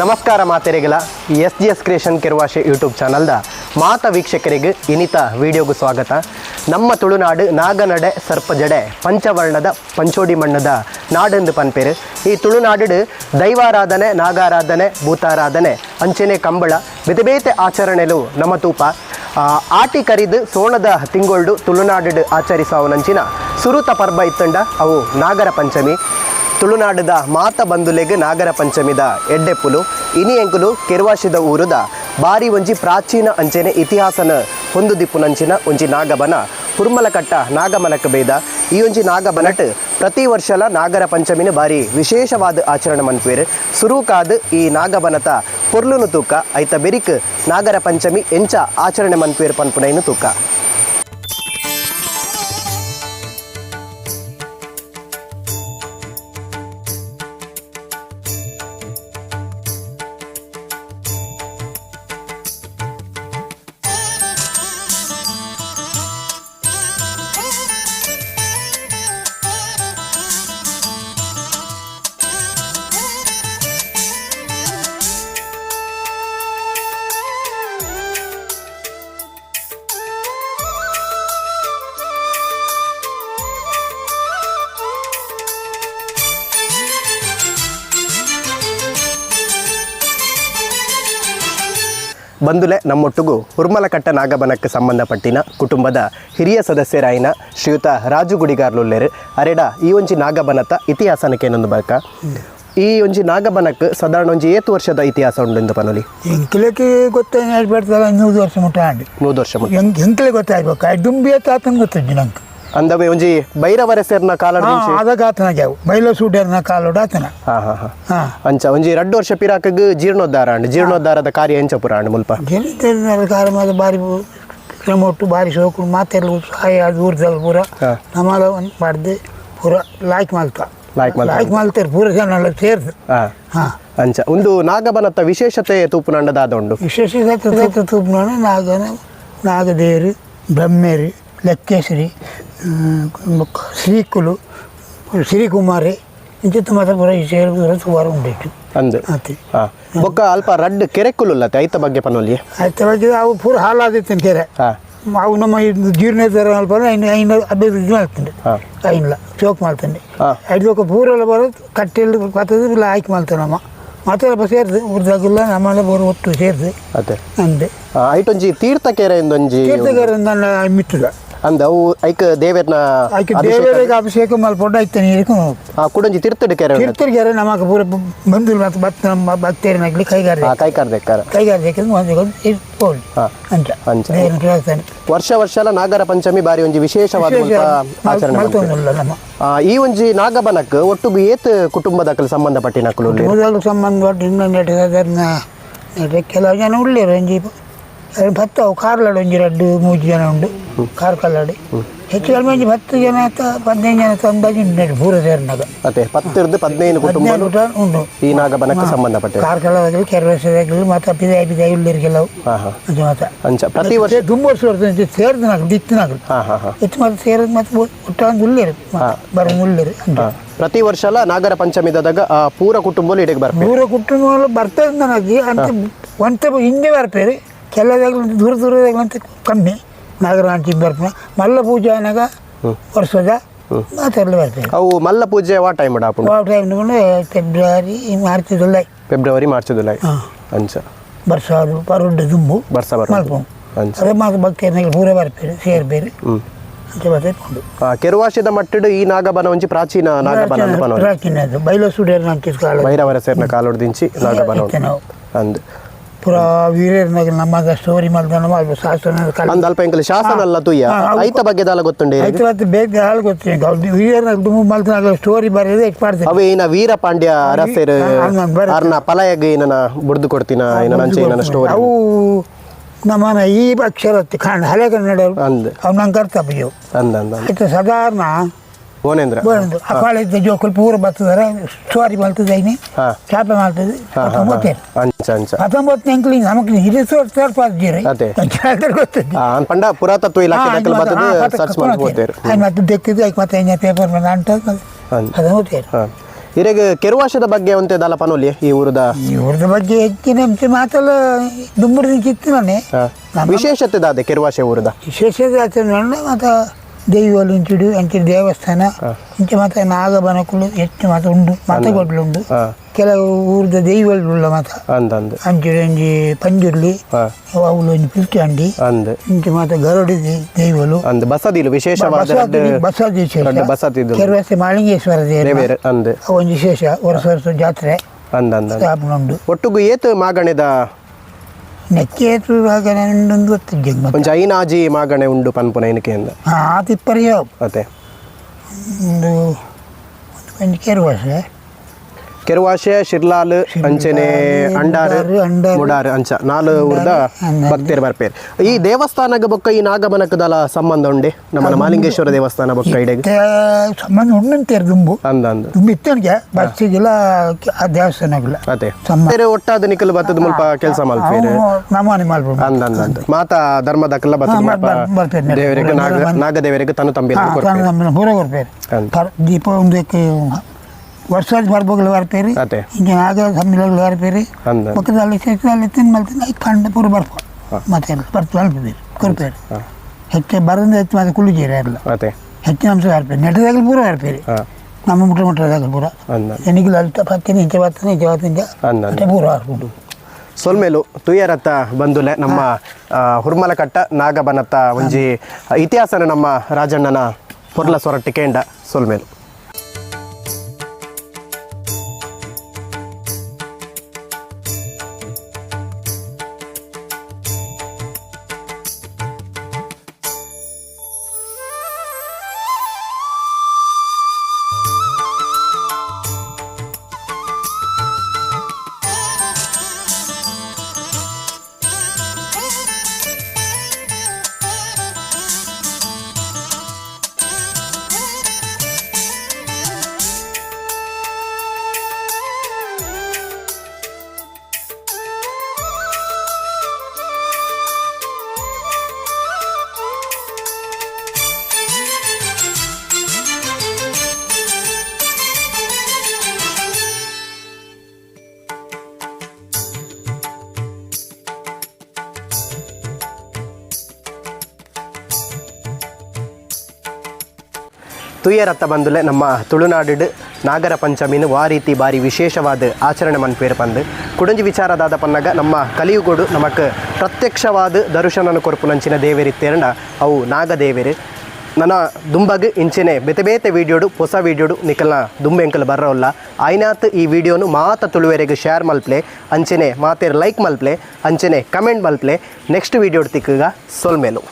ನಮಸ್ಕಾರ ಮಾತೆರೆಗಲ S G S creation ಕೆರುವಾಶೆ ಯೂಟ್ಯೂಬ್ ಚಾನಲ್ದ ಮಾತ ವೀಕ್ಷಕರಿಗೆ ಇನಿತ ವಿಡಿಯೋಗೂ ಸ್ವಾಗತ. ನಮ್ಮ ತುಳುನಾಡು ನಾಗನಡೆ ಸರ್ಪಜಡೆ ಪಂಚವರ್ಣದ ಪಂಚೋಡಿ ಮಣ್ಣದ ನಾಡೆಂದು ಪನ್ಪೇರು. ಈ ತುಳುನಾಡು ದೈವಾರಾಧನೆ, ನಾಗಾರಾಧನೆ, ಭೂತಾರಾಧನೆ, ಅಂಚನೆ ಕಂಬಳ ಬೇತೆ ಆಚರಣೆಲು ನಮ್ಮ ತೂಪ. ಆಟಿ ಕರಿದು ಸೋಣದ ತಿಂಗೊಳ್ಡು ತುಳುನಾಡು ಆಚರಿಸುವನಂಚಿನ ಸುರುತ ಪರ್ಬ ಇತ್ತಂಡ ಅವು ನಾಗರ ಪಂಚಮಿ. ತುಳುನಾಡದ ಮಾತ ಬಂದುಲೆಗ್ ನಾಗರ ಪಂಚಮಿದ ಎಡ್ಡೆಪ್ಪುಲು ಇನಿ ಎಂಕುಲು ಕೆರುವಾಶಿದ ಊರುದ ಬಾರಿ ಒಂಜಿ ಪ್ರಾಚೀನ ಅಂಚೆನೆ ಇತಿಹಾಸನ ಹೊಂದು ದಿಪ್ಪುನಂಚಿನ ಒಂಜಿ ನಾಗಬನ ಕುರ್ಮಲಕಟ್ಟ ನಾಗಮನಕ ಬೇದ. ಈ ಒಂಜಿ ನಾಗಬನಟ್ ಪ್ರತಿ ವರ್ಷಲ ನಾಗರ ಪಂಚಮಿನ ಬಾರಿ ವಿಶೇಷವಾದ ಆಚರಣೆ ಮನ್ಪೇರು ಸುರುಕಾದ ಈ ನಾಗಬನತ ಪೊರ್ಲುನು ತೂಕ, ಐತ ಬೆರಿಕ್ ನಾಗರ ಪಂಚಮಿ ಎಂಚ ಆಚರಣೆ ಮನ್ಪೇರು ಪನ್ಪುನೈನು ತೂಕ. ಬಂದುಲೆ ನಮ್ಮೊಟ್ಟಿಗೂ ಹುರ್ಮಲಕಟ್ಟ ನಾಗಬನಕ್ಕೆ ಸಂಬಂಧಪಟ್ಟಿನ ಕುಟುಂಬದ ಹಿರಿಯ ಸದಸ್ಯರಾಯಿನ ಶ್ರೀಯುತ ರಾಜು ಗುಡಿಗಾರ್ಲುಲ್ಲೇರು ಅರೆಡ ಈ ಒಂಜಿ ನಾಗಬನತ ಇತಿಹಾಸನಕ್ಕೇನೊಂದು ಬಕ ಈ ಒಂಜಿ ನಾಗಬನಕ್ಕೆ ಸಾಧಾರಣ ಒಂಜಿ ಏತು ವರ್ಷದ ಇತಿಹಾಸ ಉಂಡು ಎಂದು ಪನೊಲಿ? ಎಂಕ್ಲೆಗೆ ಗೊತ್ತಾಗಿ ಬಿಡ್ತಲ್ಲ ಇನ್ನೂರು ವರ್ಷ ಮುಟ್ಟ ಆಂಡಿ. ನೂರು ವರ್ಷ ಮುಟ್ಟ. ಎಂಕ್ ಎಂಕ್ಲೆ ಗೊತ್ತಾಗ್ಬೇಕು ದುಂಬಿ ಆತನ ಗೊತ್ತಿದ್ದಿ ನಂಗೆ. ಅಂದವೆ ಒಂಜಿ ಬೈರವರಸೆರ್ನ ಸೇರ್ನ ಹಾಂ ಅದಾಗ ಆತನ ಜಾವು ಬೈಲ ಸೂಡ್ಯರ್ನ ಕಾಲೋಡ ಆತನ. ಹಾ ಹಾ ಹಾ. ಹಾಂ. ಅಂಚ ಒಂಜಿ ರಡ್ಡು ವರ್ಷ ಪಿರಾಕಗ್ ಜೀರ್ಣೋದ್ಧಾರ ಅಂಡ್ ಜೀರ್ಣೋದ್ಧಾರದ ಕಾರ್ಯ ಎಂಚ ಪುರ ಅಂಡ್ ಮುಲ್ಪ ಕಾಲ ಮಾದ ಬಾರಿ ಕ್ರಮೊಟ್ಟು ಬಾರಿ ಸೋಕು ಮಾತೆಲ್ಲ ಸಹಾಯ ದೂರದಲ್ಲಿ ಪೂರ. ನಮ್ಮದ ಒಂದು ಮಾಡ್ದೆ ಪೂರ ಲಾಯ್ಕ್ ಮಾಲ್ತ ಲಾಯ್ಕ್ ಮಾಲ್ತ. ಲಾಯ್ಕ್ ಮಾಲ್ತಾರೆ ಪೂರ ಜನ ಸೇರ್ದು ಹಾ. ಹಾಂ. ಅಂಚ ಒಂದು ನಾಗಬನತ್ತ ವಿಶೇಷತೆ ತೂಪುನಂಡದಾದ ಉಂಡು ವಿಶೇಷ ತೂಪುನ ನಾಗನ ನಾಗದೇರು ಬ್ರಹ್ಮೇರಿ ಲೆಕ್ಕೇಶ್ವರಿ ಶ್ರೀಕುಲು ಶ್ರೀಕುಮಾರಿ ಇಂಚಿತ್ತ ಮಾತ್ರ ಪೂರ ಈ ಸೇರು ಸುಮಾರು ಉಂಡಿಟ್ಟು ಅಂದು. ಅತಿ ಬೊಕ್ಕ ಅಲ್ಪ ರಡ್ಡ್ ಕೆರೆಕುಲುಲ್ಲತ್ತೆ ಐತ ಬಗ್ಗೆ ಪನೋಲಿ? ಐತ ಬಗ್ಗೆ ಅವು ಪೂರ ಹಾಲಾದಿತ್ತು ಕೆರೆ. ಅವು ನಮ್ಮ ಜೀರ್ಣ ಅಲ್ಪ ಐನು ಐನು ಅಭಿವೃದ್ಧಿ ಮಾಡ್ತಂಡೆ ಐನಿಲ್ಲ ಚೋಕ್ ಮಾಡ್ತಂಡೆ. ಐದು ಪೂರ ಪೂರೆಲ್ಲ ಬರೋದು ಕಟ್ಟೆಲ್ಲ ಬರ್ತದೆ ಇಲ್ಲ ಆಯ್ಕೆ ಮಾಡ್ತೇವೆ ನಮ್ಮ. ಮತ್ತೆ ಸೇರಿದೆ ಊರ್ದಾಗಿಲ್ಲ ನಮ್ಮಲ್ಲ ಬರೋ ಒಟ್ಟು ಸೇರಿದೆ. ಅದೇ. ಐಟೊಂಜಿ ತೀರ್ಥ ಕೆರೆ ಎಂದೊಂಜಿ ತೀರ್ಥಗಾರ ನನ್ನ ಮಿತ್ತದ. ಅಂದ ಅವು தேவேர்னா ஐக்கு தேவேருக்கு அபிஷேகம் ಮಲ್ಪೊಂಡು ಆಯ್ತು ನೀರಿಗೆ ಆ ಕುಡೊಂಜಿ ತೀರ್ಥದ ಕೆರೆ ಉಂಡು. ತೀರ್ಥರಿಗೆ ನಮಗೆ ಪೂರ ಬಂದು ಮತ್ತು ಭತ್ತ ನಮ್ಮ ಭಕ್ತೇರಿನಾಗಲಿ ಕೈಗಾರ ಆ ಕೈ ಕಾರ್ದೆಕ್ಕಾರ ಕೈಗಾರಿಕೆ ಒಂದು ಪೋಲ್ ವರ್ಷ ವರ್ಷಲ ನಾಗರ ಪಂಚಮಿ ಬಾರಿ ಒಂಜಿ ವಿಶೇಷವಾದ ಆಚರಣೆ ಈ ಒಂಜಿ ನಾಗಬನಕ್ ಒಟ್ಟು ಏತ್ ಕುಟುಂಬದ ಸಂಬಂಧಪಟ್ಟಿನಕ್ಕಲು ಸಂಬಂಧ ಕೆಲವು ಜನ ಉಳ್ಳೇರು ಒಂಜಿ ಎರಡು ಭತ್ತ ಕಾರ್ಲಾಡು ಒಂಜಿ ರಡ್ಡು ಮೂರು ಜನ ಉಂಡು ಕಾರ್ ಕಲ್ಲಾಡಿ ಹೆಚ್ಚು ಕಡಿಮೆ ಒಂಜಿ ಹತ್ತು ಜನ ಅಥವಾ ಹದಿನೈದು ಜನ ಅಂದಾಜು ಉಂಟು ಪೂರ ಸೇರಿನಾಗ ಮತ್ತೆ ಪತ್ತಿರ್ದು ಕುಟುಂಬ ಹದಿನೈದು ಊಟ ಉಂಟು ಈ ನಾಗಬನಕ್ಕೆ ಸಂಬಂಧಪಟ್ಟ ಕಾರ್ ಕಲ್ಲದಾಗಲಿ ಕೆರವಸದಾಗಲಿ ಮತ್ತು ಪಿದಾಯಿ ಪಿದಾಯಿ ಉಳ್ಳೇರು ಕೆಲವು ಅದು ಮಾತ್ರ ಅಂಚ ಪ್ರತಿ ವರ್ಷ ತುಂಬ ವರ್ಷ ಬರ್ತದೆ ಸೇರಿದ್ನಾಗ ದಿತ್ತಿನಾಗ ಹಾ ಹಾ ಹಾ ಹೆಚ್ಚು ಮತ್ತೆ ಸೇರಿದ ಮತ್ತೆ ಒಟ್ಟಾಗಿ ಒಂದು ಉಳ್ಳೇರು ಬರೋ ಉಳ್ಳೇರು ಅಂತ. ಪ್ರತಿ ವರ್ಷಲ ನಾಗರ ಪಂಚಮಿದಾಗ ಪೂರ ಕುಟುಂಬ ಇಡಕ್ಕೆ ಬರ್ಬೇಕು ಪೂರ ಕುಟುಂಬ ಬರ್ತದೆ ನನಗೆ ಅಂತ ಒಂತ ಹಿಂದೆ ಬರ್ಪೇರಿ ಕೆಲದಾಗಲಿ ದೂರ ದೂರದಾಗಲಂತ ಕಮ್ಮಿ ನಾಗರ ಆಂಟಿ ಬರ್ಪ ಮಲ್ಲ ಪೂಜೆ ಅನ್ನಾಗ ವರ್ಷದ ಮಾತೆಲ್ಲ ಬರ್ತೇವೆ ಅವು ಮಲ್ಲ ಪೂಜೆ ವಾ ಟೈಮ್ ಆಪುಂಡು ಆ time February March July February March July ಹಾಂ. ಅಂಚ ವರ್ಷ ಅದು ಪರುಂಡು ದುಂಬು. ಬರ್ಸ ಬರ ಮಲ್ಪು. ಅಂಚ ಅದೇ ಮಾತು ಭಕ್ತಿಯನ್ನಾಗ ಪೂರ ಬರ್ಪೇರಿ ಸೇರ್ಬೇರಿ. ಹ್ಮ್. ಅಂತ ಬರ್ತೈತೆ ಆ, ಕೆರುವಾಶಿದ ಮಟ್ಟಡು ಈ ನಾಗಬನ ಒಂಜಿ ಪ್ರಾಚೀನ ನಾಗಬನ ಅಂತ ಪನೋಲಿ ಪ್ರಾಚೀನ ಅದು ಬೈಲ ಸುಡಿಯರ್ ನಂಬಿಕೆ ಕಾಲ ಭೈರವರ ಸೇರ್ನ ಕಾಲೊಡ್ದಿಂಚಿ ನಾಗಬನ ಉಂಟು. ಇತ್ತೆ ನಾವು ಅಂದ್. ಪುರ ವೀರ್ಯರ್ನಾಗ ನಮ್ಮದ ಸ್ಟೋರಿ ಮಾಡ್ದ ನಮ್ಮ ಅದು ಕಲ್ ಅಂದ್ ಅಲ್ಪ ಎಂಕಲ್ ಶಾಸನ ಅಲ್ಲ ತುಯ್ಯ? ಐತ ಬಗ್ಗೆ ದಾಲ ಗೊತ್ತುಂಡೆ ಐತ ಮತ್ತೆ ಬೇಗ ಗೊತ್ತಿಲ್ಲ ಅವ್ರು ವೀರ್ಯರ್ನಾಗ ದುಮ್ಮು ಮಲ್ತನಾಗ ಸ್ಟೋರಿ ಬರೆಯೋದು ಎಷ್ಟು ಮಾಡ್ತಾರೆ. ಅವೇ ಇನ ವೀರ ಪಾಂಡ್ಯ ಬರುತ್ತೆ. ಅರ್ನ ಪಲಯಗ ಏನನ ಬುಡ್ದು ಕೊಡ್ತೀನ ಏನ ಅಂಚೆ ಏನನ ಸ್ಟೋರಿ ಅವು ನಮ್ಮನ ಈ ಅಕ್ಷರ ಕಾಣ ಹಳೆ ಕನ್ನಡ ಅಂದ್. ಅವು ನಂಗೆ ಕರ್ತಪ್ಪ ಅಂದ್ ಅಂದ್. ಆಯ್ತು ಸಾಧಾರಣ ಓನೇಂದ್ರ ಬಂದು ಅಕಾಳ ಇದ್ದ ಜೋಕುಲ್ ಪೂರ ಬರ್ತದಾರ ಸ್ಟೋರಿ ಮಲ್ತದ ಐನಿ ಚಾಪೆ ಮಾಡ್ತದೆ. ಹತ್ತೊಂಬತ್ತೇನು. ಅಂಚ ಅಂಚ. ಹತ್ತೊಂಬತ್ತನೇ ಅಂಕಲಿ ನಮಗೆ ಹಿರಿಯ ಸ್ವಲ್ಪ ಜೀರಿ ಅದೇ. ಗೊತ್ತಿದ್ದು ಆ, ಅನ್ ಪಂಡ ಪುರಾತತ್ವ ಇಲಾಖೆ ಲೆಕ್ಕಲ್ ಬರ್ತದೆ ಸರ್ಚ್ ಮಾಡಿ ಹೋಗ್ತೇರು ಮತ್ತೆ ದಕ್ಕಿದ್ದು ಐಕ್ ಮತ್ತೆ ಐನೇ ಪೇಪರ್ ಮೇಲೆ ಅಂಟ ಅದು. ಓದ್ತೇರು ಹಾ. ಕೆರುವಾಶದ ಬಗ್ಗೆ ಒಂತೆದಲ್ಲ ಪನೋಲಿ ಈ ಊರದ? ಊರದ ಬಗ್ಗೆ ಹೆಚ್ಚಿನ ಅಂಶ ಮಾತಲ್ಲ ದುಂಬುರದ ಚಿತ್ತಿನೇ ನಾನೇ ವಿಶೇಷತೆ ದಾದೆ ಕೆರುವಾಶೆ ಊರದ? ವಿಶೇಷತೆ ಆಚರಣೆ ಮತ್ತು ದೈವಲು ಇಂಚಿಡು ಅಂಚೆ ದೇವಸ್ಥಾನ. ಇಂಚ ಮಾತ್ರ ನಾಗಬನಕುಲು ಹೆಚ್ಚು ಮಾತ ಉಂಡು ಮತಗೊಡ್ಲು ಉಂಡು ಹಾ. ಕೆಲವು ಊರ್ದ ದೈವಲು ಉಳ್ಳ ಮಾತ ಅಂದ್ ಒಂಜಿ ಪಂಜುರ್ಲಿ ಅವಳು ಒಂಜಿ ಪಿಲ್ಟಿ ಅಂಡಿ ಅಂದ್. ಇಂಚೆ ಮಾತ ಗರುಡಿ ದೈವಲು. ಅಂದ್. ಬಸದಿಲು ವಿಶೇಷವಾದ ಬಸದಿ ಕೆರವಸ್ತೆ ಮಾಳಿಂಗೇಶ್ವರ ದೇವರು ಒಂದು ವಿಶೇಷ. ವರ್ಷ ವರ್ಷ ಜಾತ್ರೆ ಒಟ್ಟುಗು ಏತು ಮಾಗಣೆದ ಗೊತ್ತಿದ್ದೆ ಮತ್ತೆ ಒಂಜಿ ಐನಾಜಿ ಮಾಗಣೆ ಉಂಡು ಪನ್ಪುನ ಏನಕ್ಕೆಂದ ಹಾಂ ಆ ತಿಪ್ಪರಿಯ ಮತ್ತೆ ಒಂದು ಒಂದು ಕೆರೆ ವರ್ಷ ಕೆರುವಾಶೆ ಶಿರ್ಲಾಲ್ ಅಂಚನೆ ಅಂಡಾರ್. ಮುಡಾರ್ ಅಂಚ. ನಾಲ್ ಊರ್ದ. ಭಕ್ತರು ಬರ್ಪೇರು. ಈ ದೇವಸ್ಥಾನಗ ಬೊಕ್ಕ ಈ ನಾಗಮನಕದಲ ಸಂಬಂಧ ಉಂಡೆ? ನಮ್ಮ ಮಾಲಿಂಗೇಶ್ವರ ದೇವಸ್ಥಾನ ಬೊಕ್ಕ ಇಡೆಗೆ. ಸಂಬಂಧ ಉಂಡಂತೇರು ದುಂಬು. ಅಂದ ಅಂದ್. ದುಂಬು ಇತ್ತನಿಗೆ? ಬಸ್ಸಿಗಿಲ್ಲ ಆ ದೇವಸ್ಥಾನಗಿಲ್ಲ. ಅದೇ. ಬೇರೆ ಒಟ್ಟಾದ ನಿಕಲ್ ಬತ್ತದ ಮುಲ್ಪ ಕೆಲಸ ಮಲ್ಪೇರು ನಮಾನಿ ಮಾಡ್ಬೋದು. ಅಂದ ಅಂದ ಅಂದ. ಮಾತಾ ಧರ್ಮದಕ್ಕೆಲ್ಲ ಬತ್ತದ. ದೇವರಿಗೆ ನಾಗ ನಾಗದೇವರಿಗೆ ತನ್ನ ತಂಬಿ ಹಾಂ ನಮ್ಮ ಪೂರ ಕೊಡ್ಪೇರು. ಅಂದ್. ಕರ್- ದೀಪ ಒಂದು ವರ್ಷ ಬರ್ಬೋಗಲು ಬರ್ತೀರಿ ಅದೇ. ಇಂಚೆ ಆಗ ಸಮ್ಮಿಲಗಳು ಬರ್ತೀರಿ ಅಂದ ಪಕ್ಕದಲ್ಲಿ ತಿನ್ ತಿಂದು ಮಲ್ತೀನಿ ಐದು ಕಂಡು ಪೂರ ಬರ್ಬೋದು. ಮತ್ತೆ ಬರ್ತೀವಿ ಅಲ್ಪದಿರಿ ಕೊಡ್ತೀರಿ. ಹೆಚ್ಚು ಬರೋದು ಹೆಚ್ಚು ಮತ್ತೆ ಕುಳಿಜೀರಿ ಎಲ್ಲ. ಅದೇ. ಹೆಚ್ಚಿನ ಅಂಶ ಬರ್ತೀರಿ ನೆಟ್ಟದಾಗಲು ಪೂರ ಬರ್ತೀರಿ ನಮ್ಮ ಮುಟ್ಟ ಮುಟ್ಟದಾಗಲಿ ಪೂರ. ಅಂದ ಎನಿಗಿಲ್ಲ ಅಲ್ತ ಪತ್ತಿನ ಇಂಚೆ ಬರ್ತನೆ ಇಂಚೆ ಮತ್ತೆ ಪೂರ ಹಾಕ್ಬಿಟ್ಟು ಸೊಲ್ಮೇಲು ತುಯರತ್ತ ಬಂದುಲೆ ನಮ್ಮ ಹುರ್ಮಲಕಟ್ಟ ನಾಗಬನತ್ತ ಒಂಜಿ ಇತಿಹಾಸನ ನಮ್ಮ ರಾಜಣ್ಣನ ಪೊರ್ಲ ಸೊರಟ್ಟಿ ಕೇಂಡ ಸೊಲ್ಮೇಲು. ತುಯರತ್ತ ಬಂದುಲೆ ನಮ್ಮ ತುಳುನಾಡು ನಾಗರ ಪಂಚಮಿನ ವಾ ರೀತಿ ಬಾರಿ ವಿಶೇಷವಾದ ಆಚರಣೆ ಮನ್ಪೇರು ಪಂದು. ಕುಡಂಜಿ ವಿಚಾರದಾದ ಪನ್ನಗ ನಮ್ಮ ಕಲಿಯುಗೋಡು ನಮಕ್ ಪ್ರತ್ಯಕ್ಷವಾದ ದರ್ಶನನ ಕೊರ್ಪುನಂಚಿನ ದೇವೆರಿತ್ತೇರಂಡ ಅವು ನಾಗದೇವೆರು ನನ್ನ ದುಂಬಗ್ ಇಂಚಿನ ಬೇತೆ ಬೇತೆ ವೀಡಿಯೋಡು ಹೊಸ ವೀಡಿಯೋಡು ನಿಕಲ್ನ ದುಂಬೆ ಎಂಕಲ್ ಬರೋಲ್ಲ ಆಯ್ನಾತ್ ಈ ವಿಡಿಯೋನು ಮಾತ ತುಳುವೆರೆಗೆ ಶೇರ್ ಮಲ್ಪ್ಲೆ, ಅಂಚೆನೆ ಮಾತೇರು ಲೈಕ್ ಮಲ್ಪ್ಲೆ, ಅಂಚೆನೆ ಕಮೆಂಟ್ ಮಲ್ಪ್ಲೆ. ನೆಕ್ಸ್ಟ್ ವೀಡಿಯೋಡ್ ತಿಕ್ಕಗ ಸೊಲ್ಮೇಲು.